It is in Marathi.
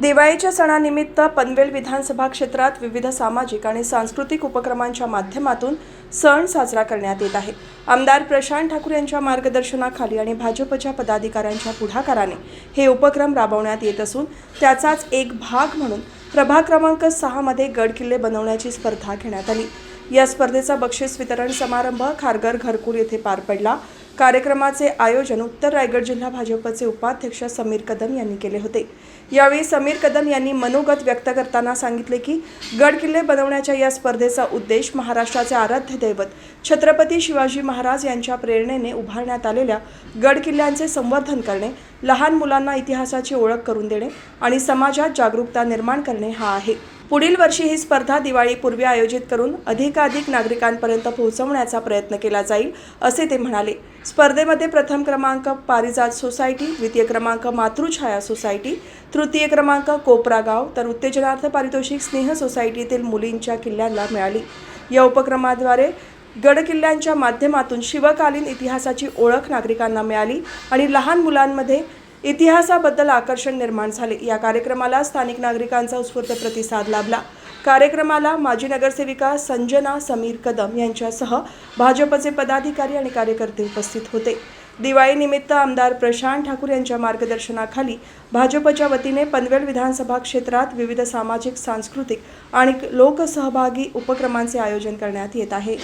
दिवाळीच्या सणानिमित्त पनवेल विधानसभा क्षेत्रात विविध सामाजिक आणि सांस्कृतिक उपक्रमांच्या माध्यमातून सण साजरा करण्यात येत आहे. आमदार प्रशांत ठाकूर यांच्या मार्गदर्शनाखाली आणि भाजपच्या पदाधिकाऱ्यांच्या पुढाकाराने हे उपक्रम राबवण्यात येत असून त्याचाच एक भाग म्हणून प्रभाग क्रमांक सहामध्ये गड किल्ले बनवण्याची स्पर्धा घेण्यात आली. या स्पर्धेचा बक्षीस वितरण समारंभ खारघर घरकुल येथे पार पडला. कार्यक्रमाचे आयोजन उत्तर रायगड जिल्हा भाजपचे उपाध्यक्ष समीर कदम यांनी केले होते. यावेळी समीर कदम यांनी मनोगत व्यक्त करताना सांगितले की गड किल्ले बनवण्याच्या या स्पर्धेचा उद्देश महाराष्ट्राचे आराध्य दैवत छत्रपती शिवाजी महाराज यांच्या प्रेरणेने उभारण्यात आलेल्या गड किल्ल्यांचे संवर्धन करणे लहान मुलांना इतिहासाची ओळख करून देणे आणि समाजात जागरूकता निर्माण करणे हा आहे. पुढील वर्षी ही स्पर्धा दिवाळीपूर्वी आयोजित करून अधिकाधिक नागरिकांपर्यंत पोहोचवण्याचा प्रयत्न केला जाईल असे ते म्हणाले. स्पर्धेमध्ये प्रथम क्रमांक पारिजात सोसायटी द्वितीय क्रमांक मातृछाया सोसायटी तृतीय क्रमांक कोपरा गाव तर उत्तेजनार्थ पारितोषिक स्नेह सोसायटीतील मुलींच्या किल्ल्यांना मिळाली. या उपक्रमाद्वारे गडकिल्ल्यांच्या माध्यमातून शिवकालीन इतिहासाची ओळख नागरिकांना मिळाली आणि लहान मुलांमध्ये इतिहासाबद्दल आकर्षण निर्माण झाले. या कार्यक्रमाला स्थानिक नागरिकांचा उत्स्फूर्त प्रतिसाद लाभला. कार्यक्रमाला माजी नगरसेविका संजना समीर कदम यांच्यासह भाजपचे पदाधिकारी आणि कार्यकर्ते उपस्थित होते. दिवाळीनिमित्त आमदार प्रशांत ठाकूर यांच्या मार्गदर्शनाखाली भाजपच्या वतीने पनवेल विधानसभा क्षेत्रात विविध सामाजिक सांस्कृतिक आणि लोकसहभागी उपक्रमांचे आयोजन करण्यात येत आहे.